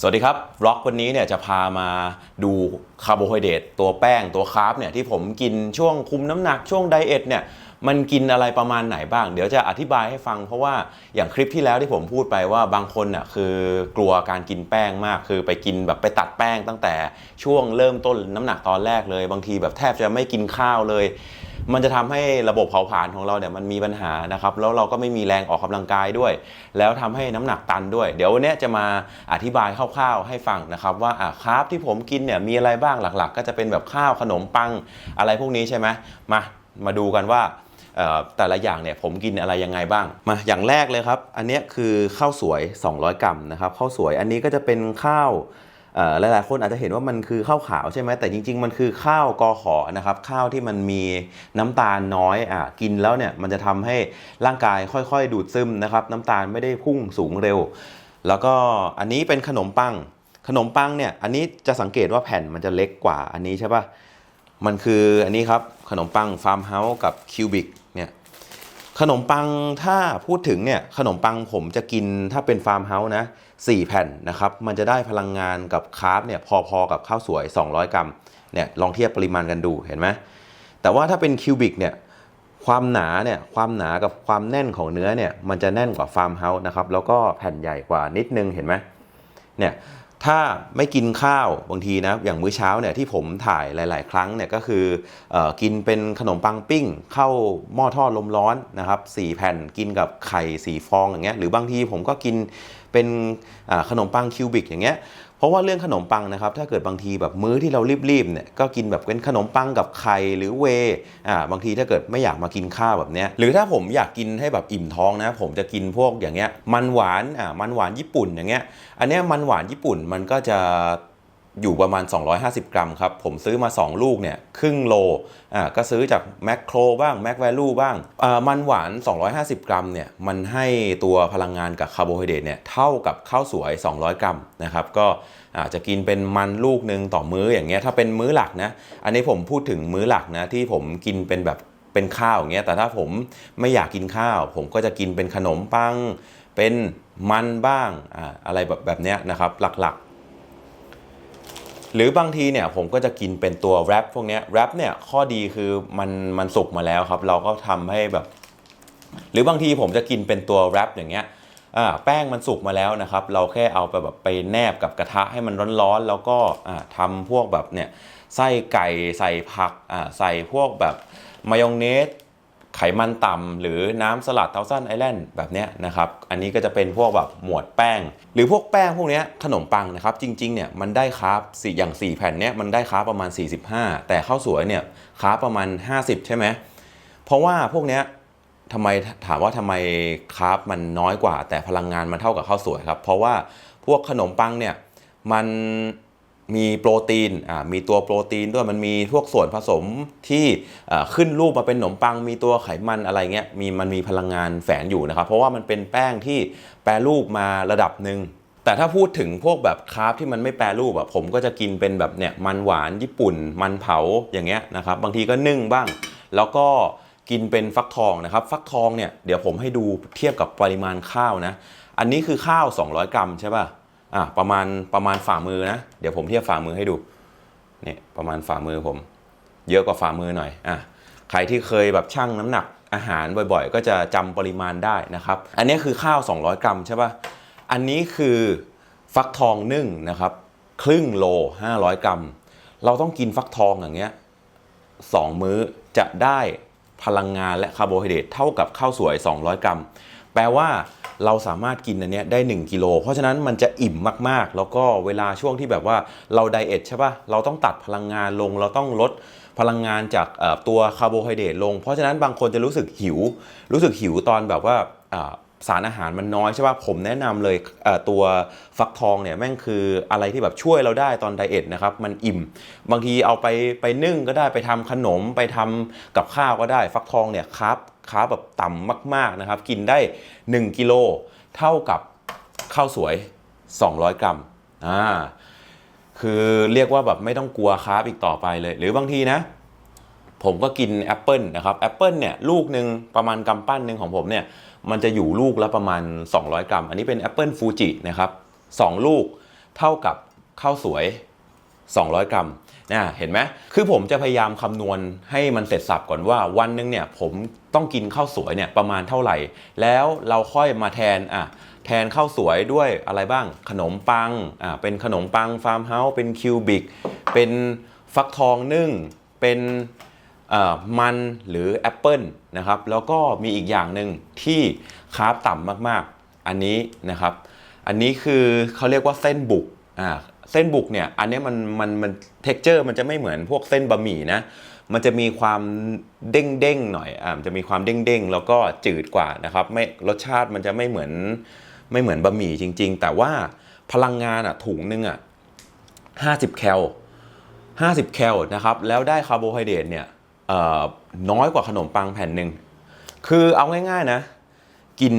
สวัสดีครับบล็อกวันนี้เนี่ยจะพามาดูคาร์โบไฮเดรตตัวแป้งตัวคาร์บเนี่ยที่ผมกินช่วงคุมน้ำหนักช่วงไดเอทเนี่ยมันกินอะไรประมาณไหนบ้าง เดี๋ยวจะอธิบายให้ฟัง เพราะว่าอย่างคลิปที่แล้วที่ผมพูดไปว่าบางคนน่ะคือกลัวการกินแป้งมาก คือไปกินแบบไปตัดแป้งตั้งแต่ช่วงเริ่มต้นน้ำหนักตอนแรกเลย บางทีแบบแทบจะไม่กินข้าวเลย มันจะทำให้ระบบเผาผลาญของเราเนี่ยมันมีปัญหานะครับแล้วเราก็ไม่มีแรงออกกำลังกายด้วย แล้วทำให้น้ำหนักตันด้วย เดี๋ยววันนี้จะมาอธิบายคร่าวๆให้ฟังนะครับว่าอะคาร์บที่ผมกินเนี่ยมีอะไรบ้างหลักๆ ก็จะเป็นแบบข้าวขนมปังอะไรพวกนี้ใช่ไหมมามาดูกันว่าแต่ละอย่างเนี่ยผมกินอะไรยังไงบ้างมาอย่างแรกเลยครับ อันนี้คือข้าวสวย 200 กรัมนะครับข้าวสวยอันนี้ก็จะเป็นข้าว หลายๆคนอาจจะเห็นว่ามันคือข้าวขาวใช่ไหมแต่จริง ๆ มันคือข้าวกอขอนะครับข้าวที่มันมีน้ำตาลน้อยอะกินแล้วเนี่ยมันจะทำให้ร่างกายค่อยๆ ดูดซึมนะครับน้ำตาลไม่ได้พุ่งสูงเร็ว แล้วก็อันนี้เป็นขนมปัง ขนมปังเนี่ยอันนี้จะสังเกตว่าแผ่นมันจะเล็กกว่าอันนี้ใช่ปะมันคืออันนี้ครับขนมปังฟาร์มเฮาส์กับคิวบิก ขนมปังถ้าพูดถึงเนี่ยขนมปังผมจะกินถ้าเป็นฟาร์มเฮาส์นะ4แผ่นนะครับ มันจะได้พลังงานกับคาร์บเนี่ยพอๆกับข้าวสวย 200 กรัมเนี่ยลองเทียบปริมาณกันดูเห็นไหมแต่ว่าถ้าเป็นคิวบิกเนี่ยความหนาเนี่ยความหนากับความแน่นของเนื้อเนี่ยมันจะแน่นกว่าฟาร์มเฮาส์นะครับแล้วก็แผ่นใหญ่กว่านิดนึงเห็นไหมเนี่ย ถ้าไม่กินข้าวบางทีนะอย่างมื้อเช้าเนี่ยที่ผมถ่ายหลาย ๆ ครั้งเนี่ยก็คืออกินเป็นขนมปังปิ้ง เข้าหม้อทอดลมร้อนนะครับสี่แผ่นกินกับไข่สีฟองอย่างเงี้ยหรือบางทีผมก็กินเป็นขนมปังคิวบิกอย่างเงี้ย เพราะว่าเรื่องขนมปังนะครับถ้าเกิดบางทีแบบมื้อที่เรารีบๆเนี่ยก็กินแบบเป็นขนมปังกับไข่หรือเวอ่าบางทีถ้าเกิดไม่อยากมากินข้าวแบบเนี้ยหรือถ้าผมอยากกินให้แบบอิ่มท้องนะ ผมจะกินพวกอย่างเงี้ยมันหวานอ่ามันหวานญี่ปุ่นอย่างเงี้ยอันเนี้ยมันหวานญี่ปุ่นมันก็จะ อยู่ประมาณ 250 กรัมครับ ผมซื้อมา 2 ลูกเนี่ยครึ่งโลอ่าก็ซื้อจากแมคโครบ้างแมคแวลูบ้างอ่ามันหวาน 250 กรัมเนี่ยมันให้ตัวพลังงานกับคาร์โบไฮเดรตเนี่ยเท่ากับข้าวสวย 200 กรัมนะครับก็อาจจะกินเป็นมันลูกหนึ่งต่อมื้ออย่างเงี้ยถ้าเป็นมื้อหลักนะอันนี้ผมพูดถึงมื้อหลักนะที่ผมกินเป็นแบบเป็นข้าวอย่างเงี้ยแต่ถ้าผมไม่อยากกินข้าว ผมก็จะกินเป็นขนมปัง เป็นมันบ้างอ่าอะไรแบบแบบเนี้ยนะครับหลักๆ หรือบางทีเนี่ยผมก็จะกินเป็นตัวแรปพวกนี้แรปเนี่ยข้อดีคือมันมันสุกมาแล้วครับ เราก็ทำให้แบบ หรือบางทีผมจะกินเป็นตัวแรปอย่างเงี้ยแป้งมันสุกมาแล้วนะครับ เราแค่เอาไปแบบไปแนบกับกระทะให้มันร้อนๆ แล้วก็อ่าทำพวกแบบเนี่ยไส้ไก่ใส่ผักใส่พวกแบบมายองเนส ไขมันต่ำหรือน้ำสลัดเทาซันไอแลนด์แบบนี้นะครับ อันนี้ก็จะเป็นพวกแบบหมวดแป้ง หรือพวกแป้งพวกนี้ขนมปังนะครับ จริงๆเนี่ยมันได้คาร์บสี่อย่าง 4 แผ่นเนี้ยมันได้คาร์บประมาณ 45 แต่ข้าวสวยเนี่ยคาร์บประมาณ 50 ใช่ไหมเพราะว่าพวกเนี้ยทำไมถามว่าทำไมคาร์บมันน้อยกว่า แต่พลังงานมันเท่ากับข้าวสวยครับ เพราะว่าพวกขนมปังเนี่ยมัน มีโปรตีนมีตัวโปรตีนด้วยมันมีพวกส่วนผสมที่ขึ้นรูปมาเป็นขนมปัง มีตัวไขมันอะไรเงี้ยมีมันมีพลังงานแฝงอยู่นะครับ เพราะว่ามันเป็นแป้งที่แปรรูปมาระดับหนึ่งแต่ถ้าพูดถึงพวกแบบคาร์บที่มันไม่แปรรูปอะผมก็จะกินเป็นแบบเนี่ยมันหวานญี่ปุ่น มันเผาอย่างเงี้ยนะครับบางทีก็นึ่งบ้าง แล้วก็กินเป็นฟักทองนะครับ ฟักทองเนี่ยเดี๋ยวผมให้ดูเทียบกับปริมาณข้าวนะ อันนี้คือข้าว 200 กรัมใช่ป่ะ อะประมาณประมาณฝ่ามือนะ เดี๋ยวผมเทียบฝ่ามือให้ดูเนี่ยประมาณฝ่ามือผม เยอะกว่าฝ่ามือหน่อยอะใครที่เคยแบบชั่งน้ำหนักอาหารบ่อยๆ ก็จะจำปริมาณได้นะครับ อันนี้คือข้าว 200 กรัมใช่ป่ะอันนี้คือฟักทองนึ่งนะครับ ครึ่งโล 500 กรัม เราต้องกินฟักทองอย่างเงี้ย2มื้อจะได้พลังงานและคาร์โบไฮเดรตเท่ากับข้าวสวย 200 กรัม แปลว่า เราสามารถกินอันเนี้ยได้ 1กิโลเพราะฉะนั้นมันจะอิ่มมากๆ แล้วก็เวลาช่วงที่แบบว่าเราไดเอทใช่ปะเราต้องตัดพลังงานลง เราต้องลดพลังงานจากตัวคาร์โบไฮเดรตลง เพราะฉะนั้นบางคนจะรู้สึกหิว รู้สึกหิวตอนแบบว่าสารอาหารมันน้อยใช่ป่ะผมแนะนำเลยตัวฟักทองเนี่ยแม่งคืออะไรที่แบบช่วยเราได้ตอนไดเอทนะครับมันอิ่ม บางทีเอาไปไปนึ่งก็ได้ไปทำขนมไปทำกับข้าวก็ได้ฟักทองเนี่ยคร์บ คาร์บแบบต่ำมากๆนะครับ กินได้ 1 กิโลเท่ากับข้าวสวย 200 กรัมอ่าคือเรียกว่าแบบไม่ต้องกลัวคาร์บอีกต่อไปเลย หรือบางทีนะ ผมก็กินแอปเปิลนะครับแอปเปิลเนี่ยลูกหนึ่งประมาณกำปั้นหนึ่งของผมเนี่ยมันจะอยู่ลูกละประมาณ 200 กรัม อันนี้เป็นแอปเปิลฟูจินะครับสองลูกเท่ากับข้าวสวย 200 กรัมนะเห็นไหมคือผมจะพยายามคำนวณให้มันเสร็จสับก่อนว่าวันหนึงเนี่ยผมต้องกินข้าวสวยเนี่ยประมาณเท่าไหร่ แล้วเราค่อยมาแทนอะแทนข้าวสวยด้วยอะไรบ้างขนมปังอะเป็นขนมปังฟาร์มเฮาส์เป็นคิวบิกเป็นฟักทองนึ่งเป็นอ่อมันหรือแอปเปิลนะครับแล้วก็มีอีกอย่างหนึ่งที่คาร์บต่ำมากๆ อันนี้นะครับ อันนี้คือเขาเรียกว่าเส้นบุกอ่า เส้นบุกเนี่ยอันนี้มันมันมันเท็กเจอร์มันจะไม่เหมือนพวกเส้นบะหมี่นะมันจะมีความเด้งเด้งหน่อยอ่าจะมีความเด้งเด้งแล้วก็จืดกว่านะครับไม่รสชาติมันจะไม่เหมือนไม่เหมือนบะหมี่จริง ๆ แต่ว่าพลังงานอะถุงนึงอะ50แคล50แคลนะครับแล้วได้คาร์โบไฮเดรตเนี่ยเอ่อน้อยกว่าขนมปังแผ่นหนึ่งคือเอาง่ายๆนะ กิน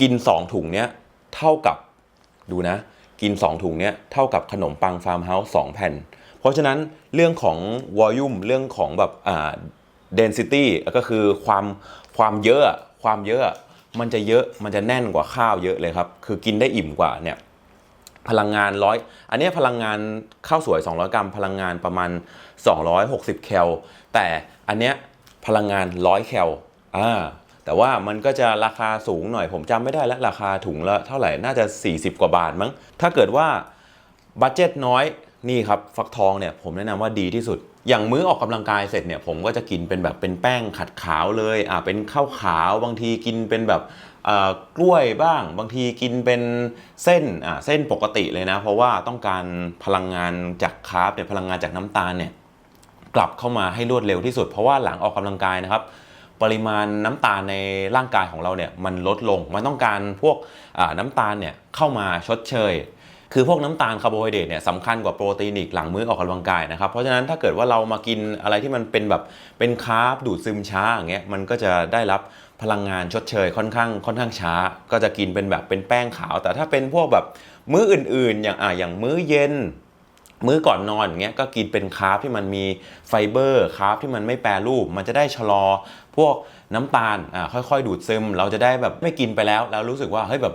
กิน2ถุงเนี้ยเท่ากับดูนะ กิน 2 ถุงเนี้ยเท่ากับขนมปังฟาร์มเฮาส์2แผ่น เพราะฉะนั้นเรื่องของวอลลุ่มเรื่องของแบบอ่า density ก็คือความความเยอะความเยอะมันจะเยอะมันจะแน่นกว่าข้าวเยอะเลยครับ คือกินได้อิ่มกว่าเนี่ยพลังงานร้อยอันนี้พลังงานข้าวสวย 200 กรัม พลังงานประมาณ 260 แคล แต่อันเนี้ยพลังงาน 100 แคลอ่า แต่ว่ามันก็จะราคาสูงหน่อยผมจำไม่ได้แล้วราคาถุงละเท่าไหร่น่าจะ 40 กว่าบาทมั้ง ถ้าเกิดว่าบัตเจ็ตน้อยนี่ครับฟักทองเนี่ยผมแนะนำว่าดีที่สุด อย่างมื้อออกกำลังกายเสร็จเนี่ยผมก็จะกินเป็นแบบเป็นแป้งขัดขาวเลยอ่าเป็นข้าวขาวบางทีกินเป็นแบบอ่อกล้วยบ้าง บางทีกินเป็นเส้นอ่าเส้นปกติเลยนะ เพราะว่าต้องการพลังงานจากคาร์บเนี่ยพลังงานจากน้ำตาลเนี่ยกลับเข้ามาให้รวดเร็วที่สุด เพราะว่าหลังออกกำลังกายนะครับ ปริมาณน้ำตาลในร่างกายของเราเนี่ยมันลดลง มันต้องการพวกน้ำตาลเนี่ยเข้ามาชดเชย คือพวกน้ำตาลคาร์โบไฮเดรตเนี่ยสำคัญกว่าโปรตีนอีกหลังมื้อออกกำลังกายนะครับ เพราะฉะนั้นถ้าเกิดว่าเรามากินอะไรที่มันเป็นแบบเป็นคาร์บดูดซึมช้าอย่างเงี้ยมันก็จะได้รับพลังงานชดเชยค่อนข้างค่อนข้างช้า ก็จะกินเป็นแบบเป็นแป้งขาว แต่ถ้าเป็นพวกแบบมื้ออื่น ๆ อย่างอ่าอย่างมื้อเย็น มื้อก่อนนอนอย่างเงี้ยก็กินเป็นคาร์บที่มันมีไฟเบอร์คาร์บที่มันไม่แปรรูป มันจะได้ชะลอ พวกน้ำตาลอ่าค่อยๆ ดูดซึม เราจะได้แบบไม่กินไปแล้ว แล้วรู้สึกว่าเฮ้ยแบบ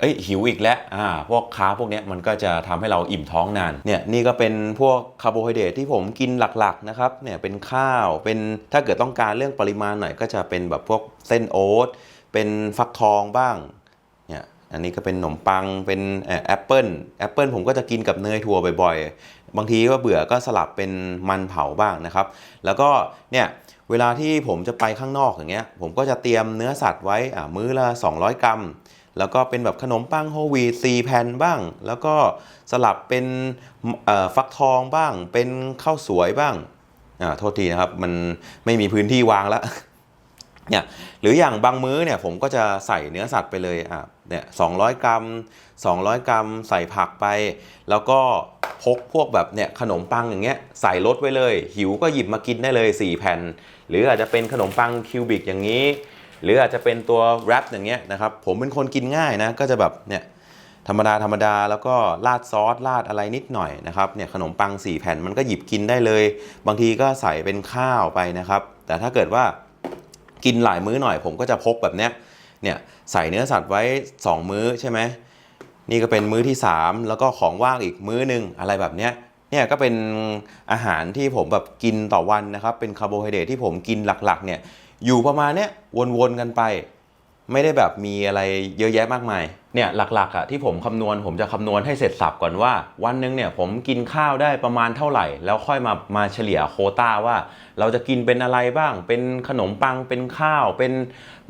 เอ้ยหิวอีกแล้วอ่าพวกคาร์บพวกนี้มันก็จะทำให้เราอิ่มท้องนานเนี่ยนี่ก็เป็นพวกคาร์โบไฮเดรตที่ผมกินหลักๆนะครับเนี่ยเป็นข้าวเป็นถ้าเกิดต้องการเรื่องปริมาณหน่อยก็จะเป็นแบบพวกเส้นโอ๊ตเป็นฟักทองบ้าง อันนี้ก็เป็นขนมปังเป็นแอปเปิลแอปเปิลผมก็จะกินกับเนยถั่วบ่อยๆ บางทีก็เบื่อก็สลับเป็นมันเผาบ้างนะครับ แล้วก็เนี่ยเวลาที่ผมจะไปข้างนอกอย่างเงี้ยผมก็จะเตรียมเนื้อสัตว์ไว้อ่ามื้อละ 200 กรัม แล้วก็เป็นแบบขนมปังโฮวีต4แผ่นบ้าง แล้วก็สลับเป็นฟักทองบ้าง เป็นข้าวสวยบ้างอ่าโทษทีนะครับ มันไม่มีพื้นที่วางแล้ว เนี่ยหรืออย่างบางมื้อเนี่ยผมก็จะใส่เนื้อสัตว์ไปเลยอะเนี่ย200กรัม 200 กรัม ใส่ผักไป แล้วก็พกพวกแบบเนี่ยขนมปังอย่างเงี้ยใส่รถไว้เลย หิวก็หยิบมากินได้เลย 4 แผ่น หรืออาจจะเป็นขนมปังคิวบิกอย่างนี้ หรืออาจจะเป็นตัวแรปอย่างเงี้ยนะครับผมเป็นคนกินง่ายนะก็จะแบบเนี่ยธรรมดาธรรมดาแล้วก็ราดซอสราดอะไรนิดหน่อยนะครับเนี่ยขนมปัง 4 แผ่นมันก็หยิบกินได้เลย บางทีก็ใส่เป็นข้าวไปนะครับ แต่ถ้าเกิดว่า กินหลายมื้อหน่อยผมก็จะพกแบบเนี้ยเนี่ยใส่เนื้อสัตว์ไว้ 2 มื้อใช่ไหมนี่ก็เป็นมื้อที่ 3 แล้วก็ของว่างอีกมื้อหนึ่งอะไรแบบเนี้ยเนี่ยก็เป็นอาหารที่ผมแบบกินต่อวันนะครับ เป็นคาร์โบไฮเดรตที่ผมกินหลักๆเนี่ยอยู่ประมาณเนี้ยวนๆกันไป ไม่ได้แบบมีอะไรเยอะแยะมากมายเนี่ยหลักๆอะที่ผมคำนวณผมจะคำนวณให้เสร็จสับก่อนว่า วันหนึ่งเนี่ยผมกินข้าวได้ประมาณเท่าไหร่ แล้วค่อยมามาเฉลี่ยโคต้าว่า เราจะกินเป็นอะไรบ้าง เป็นขนมปังเป็นข้าว เป็น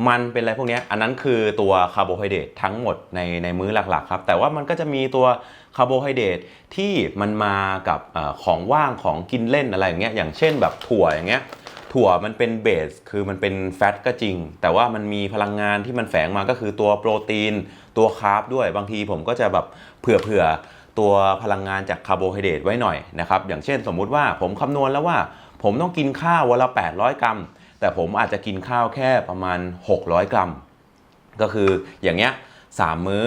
มันเป็นอะไรพวกนี้อันนั้นคือตัวคาร์โบไฮเดรตทั้งหมดในในมื้อหลักๆครับแต่ว่ามันก็จะมีตัวคาร์โบไฮเดรตที่มันมากับอของว่างของกินเล่นอะไรอย่างเงี้ยอย่างเช่นแบบถั่วอย่างเงี้ย ถั่วมันเป็นเบสคือมันเป็นแฟตก็จริง แต่ว่ามันมีพลังงานที่มันแฝงมาก็คือตัวโปรตีน ตัวคาร์บด้วยบางทีผมก็จะแบบเผื่อเผื่อๆตัวพลังงานจากคาร์โบไฮเดรตไว้หน่อยนะครับอย่างเช่นสมมุติว่าผมคำนวณแล้วว่าผมต้องกินข้าววันละ 800 กรัม แต่ผมอาจจะกินข้าวแค่ประมาณ 600 กรัม ก็คืออย่างเงี้ยสามมื้อ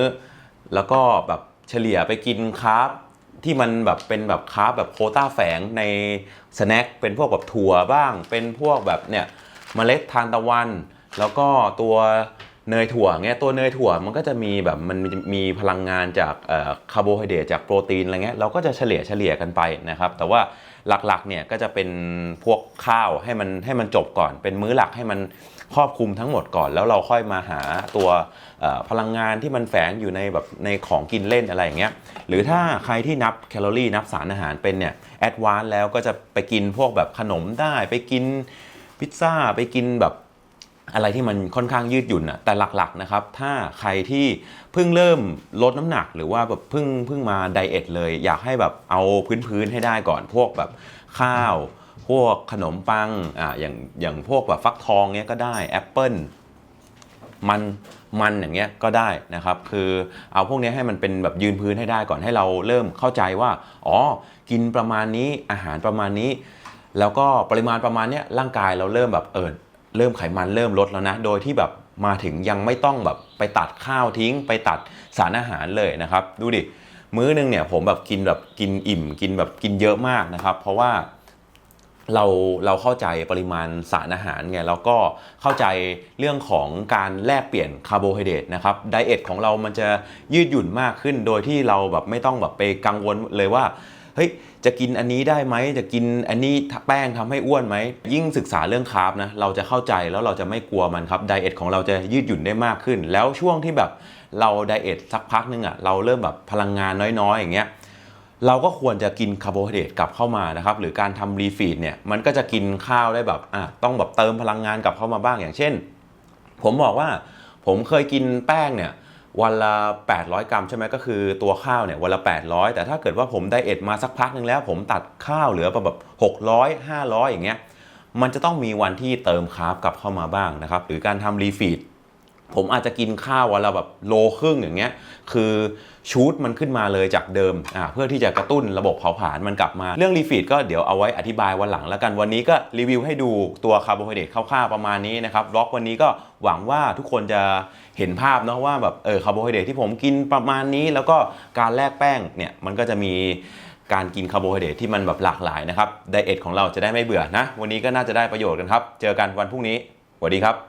แล้วก็แบบเฉลี่ยไปกินคาร์บ ที่มันแบบเป็นแบบคาแบบโคต้าแฝงในสแน็คเป็นพวกแบบถั่วบ้าง เป็นพวกแบบเนี่ยเมล็ดทานตะวัน แล้วก็ตัวเนยถั่วเงี้ยตัวเนยถั่วมันก็จะมีแบบมันมีพลังงานจากคาร์โบไฮเดรตจากโปรตีนอะไรเงี้ยเราก็จะเฉลี่ยเฉลี่ยกันไปนะครับ แต่ว่า หลักๆเนี่ยก็จะเป็นพวกข้าวให้มันให้มันจบก่อน เป็นมื้อหลักให้มันครอบคลุมทั้งหมดก่อน แล้วเราค่อยมาหาตัวพลังงานที่มันแฝงอยู่ในแบบในของกินเล่นอะไรอย่างเงี้ยหรือถ้าใครที่นับแคลอรี่นับสารอาหารเป็นเนี่ยแอดวานแล้วก็จะไปกินพวกแบบขนมได้ไปกินพิซซ่าไปกินแบบ อะไรที่มันค่อนข้างยืดหยุ่นอะแต่หลักๆนะครับ ถ้าใครที่เพิ่งเริ่มลดน้ำหนัก หรือว่าแบบเพิ่งเพิ่งมาไดเอทเลย อยากให้แบบเอาพื้นๆให้ได้ก่อนพวกแบบข้าว พวกขนมปังอ่าอย่างอย่างพวกแบบฟักทองเนี้ยก็ได้แอปเปิลมันมันอย่างเงี้ยก็ได้นะครับ คือเอาพวกนี้ให้มันเป็นแบบยืนพื้นให้ได้ก่อนให้เราเริ่มเข้าใจว่า อ๋อ กินประมาณนี้อาหารประมาณนี้ แล้วก็ปริมาณประมาณเนี้ยร่างกายเราเริ่มแบบเออ เริ่มไขมันเริ่มลดแล้วนะ โดยที่แบบมาถึงยังไม่ต้องแบบไปตัดข้าวทิ้ง ไปตัดสารอาหารเลยนะครับ ดูดิ มื้อนึงเนี่ยผมแบบกินแบบกินอิ่ม กินแบบกินเยอะมากนะครับ เพราะว่าเราเราเข้าใจปริมาณสารอาหารไงแล้วก็เข้าใจเรื่องของการแลกเปลี่ยนคาร์โบไฮเดรตนะครับไดเอทของเรามันจะยืดหยุ่นมากขึ้น โดยที่เราแบบไม่ต้องแบบไปกังวลเลยว่า เฮ้ยจะกินอันนี้ได้ไหมจะกินอันนี้แป้งทำให้อ้วนไหมยิ่งศึกษาเรื่องคาร์บนะเราจะเข้าใจแล้วเราจะไม่กลัวมันครับไดเอทของเราจะยืดหยุ่นได้มากขึ้น แล้วช่วงที่แบบเราไดเอทสักพักนึงอะ่ะเราเริ่มแบบพลังงานน้อยๆอย่างเงี้ยเราก็ควรจะกินคาร์โบไฮเดรตกลับเข้ามานะครับ หรือการทำรีฟีดเนี่ยมันก็จะกินข้าวได้แบบอะต้องแบบเติมพลังงานกลับเข้ามาบ้างอย่างเช่น ผมบอกว่าผมเคยกินแป้งเนี่ย วันละ 800 กรัมใช่ไหมก็คือตัวข้าวเนี่ยวันละ 800 แต่ถ้าเกิดว่าผมไดเอทมาสักพักหนึ่งแล้ว ผมตัดข้าวเหลือแบบ600 500 อย่างเงี้ยมันจะต้องมีวันที่เติมคาร์บกลับเข้ามาบ้างนะครับหรือการทำรีฟีด ผมอาจจะกินข้าววันละแบบโลครึ่งอย่างเงี้ย คือชูดมันขึ้นมาเลยจากเดิมอ่าเพื่อที่จะกระตุ้นระบบเผาผลาญมันกลับมา เรื่องรีฟีดก็เดี๋ยวเอาไว้อธิบายวันหลังแล้วกันวันนี้ก็รีวิวให้ดูตัวคาร์โบไฮเดรตคร่าวๆประมาณนี้นะครับบล็อกวันนี้ก็หวังว่าทุกคนจะเห็นภาพเนาะว่าแบบเออคาร์โบไฮเดรตที่ผมกินประมาณนี้ แล้วก็การแลกแป้งเนี่ยมันก็จะมีการกินคาร์โบไฮเดรตที่มันแบบหลากหลายนะครับไดเอทของเราจะได้ไม่เบื่อนะวันนี้ก็น่าจะได้ประโยชน์กันครับเจอกันวันพรุ่งนี้สวัสดีครับ